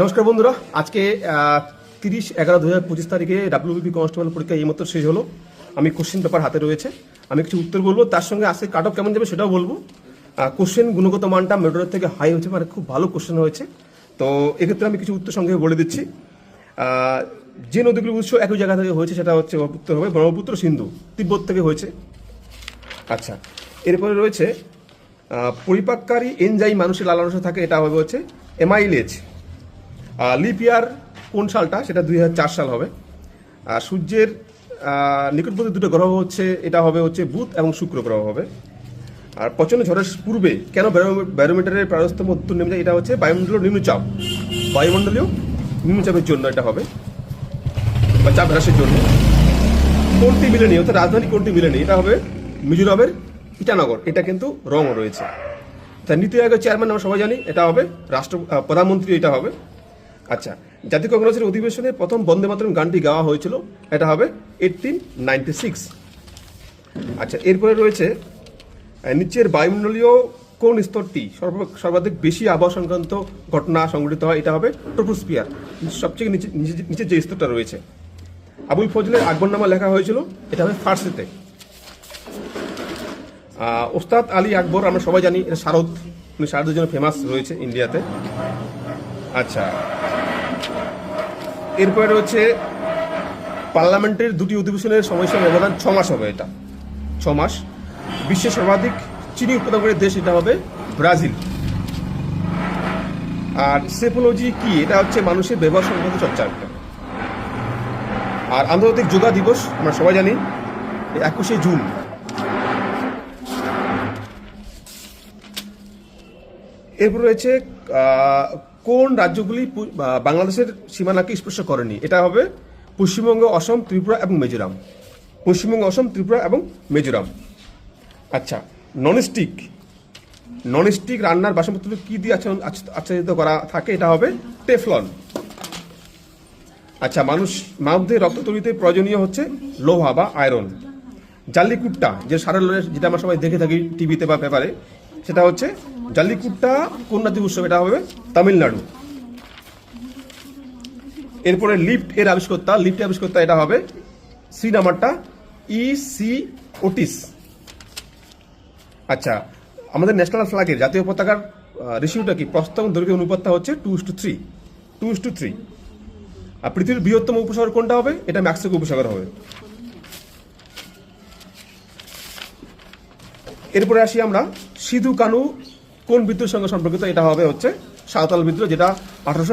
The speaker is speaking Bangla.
নমস্কার বন্ধুরা, আজকে তিরিশ এগারো দু হাজার পঁচিশ তারিখে ডাব্লিউবিপি কনস্টেবল পরীক্ষা এই মতো শেষ হলো। আমি কোশ্চেন পেপার হাতে রয়েছে। আমি কিছু উত্তর বলব, তার সঙ্গে আজকে কাট অফ কেমন যাবে সেটাও বলব। কোশ্চেন গুণগত মানটা মেডোরের থেকে হাই হয়েছে মানে খুব ভালো কোশ্চেন হয়েছে। তো এক্ষেত্রে আমি কিছু উত্তর সঙ্গে বলে দিচ্ছি। যে নদীগুলির উৎস একই জায়গা থেকে হয়েছে, সেটা হচ্ছে উত্তর হবে, ব্রহ্মপুত্র সিন্ধু, তিব্বত থেকে হয়েছে। আচ্ছা এরপরে রয়েছে পরিপাককারী এনজাই মানুষের লালাংশ থাকে, এটা হবে হচ্ছে এমাইলেজ লিপ ইয়ার কোন সালটা? সেটা দুই হাজার চার সাল হবে। আর সূর্যের নিকটবর্তী দুটো গ্রহ হচ্ছে, এটা হবে হচ্ছে বুধ এবং শুক্র গ্রহ হবে। আর প্রচণ্ড ঝড়ের পূর্বে কেন ব্যারো- ব্যারোমিটারের প্রারস্তম উত্তর নেমে যায়? এটা হচ্ছে বায়ুমণ্ডলীয় নিম্নচাপ। বায়ুমণ্ডলীয় নিম্নচাপের জন্য এটা হবে, বা চাপ হ্রাসের জন্য। কোনটি মিলেনি অর্থাৎ রাজধানী কোনটি মিলেনি এটা হবে মিজোরামের ইটানগর। এটা কিন্তু রং রয়েছে। তা নীতি আয়োগের চেয়ারম্যান আমরা সবাই জানি, এটা হবে রাষ্ট্র প্রধানমন্ত্রী, এটা হবে আচ্ছা জাতীয় কংগ্রেসের অধিবেশনে প্রথম বন্দে মাতরম গানটি গাওয়া হয়েছিল। এটা হবে এইটিন নাইনটি সিক্স আচ্ছা এরপরে রয়েছে নিচের বায়ুমণ্ডলীয় কোন স্তরটি সর্ব- সর্বাধিক বেশি আবহাওয়া সংক্রান্ত ঘটনা সংঘটিত হয়, এটা হবে টোটোস্পিয়ার সবচেয়ে নিচে- নিচে যে স্তরটা রয়েছে। আবুল ফজলের আকবরনামা লেখা হয়েছিল, এটা হবে ফার্সিতে। ওস্তাদ আলী আকবর, আমরা সবাই জানি, এটা শারদ, উনি শারদের জন্য ফেমাস রয়েছে ইন্ডিয়াতে। আচ্ছা। এরপরে রয়েছে পার্লামেন্টের দুটি অধিবেশনের সময়সীমা ব্যবধান ছ মাস হবে এটা। ছ মাস। বিশ্বের সর্বাধিক চিনি উৎপাদনকারী দেশ এটা হবে ব্রাজিল। আর সেফোলজি কি? এটা হচ্ছে মানুষের ব্যবহার সংক্রান্ত চর্চা একটা আর আন্তর্জাতিক যোগা দিবস, আমরা সবাই জানি একুশে জুন। এরপর রয়েছে কোন রাজ্যগুলি বাংলাদেশের সীমানাকে স্পর্শ করেনি? এটা হবে পশ্চিমবঙ্গ, অসম, ত্রিপুরা এবং মিজোরাম। পশ্চিমবঙ্গ, অসম, ত্রিপুরা এবং মিজোরাম। আচ্ছা ননস্টিক ননস্টিক রান্নার বাসনপত্র কি দিয়ে আচ্ছাদন- আচ্ছ- আচ্ছাদিত করা থাকে? এটা হবে টেফলন আচ্ছা মানুষ মানবদের রক্ত তৈরিতে প্রয়োজনীয় হচ্ছে লোহা বা আয়রন জাল্লিকুট্টা যে সারের যেটা আমরা সবাই দেখে থাকি টিভিতে বা পেপারে সেটা হচ্ছে জাল্লিকুট্টা কোন রাজ্যের উৎসব, এটা হবে তামিলনাড়ু। এরপরে লিফট এর আবিষ্কর্তা, লিফট আবিষ্কর্তা এটা হবে সি নাম্বারটা ই সি ওটিস আচ্ছা আমাদের ন্যাশনাল ফ্ল্যাগের জাতীয় পতাকার রেশিওটা কি? প্রস্তাব দৈর্ঘ্য অনুপাতটা হচ্ছে two two three two two three আর পৃথিবীর বৃহত্তম উপসাগর কোনটা হবে? এটা ম্যাক্সিকো উপসাগর হবে। এরপরে আসি আমরা সিধু কানু কোন বিদ্রোহের সঙ্গে সম্পর্কিত, এটা হবে হচ্ছে সাঁওতাল বিদ্রোহ, যেটা আঠারোশো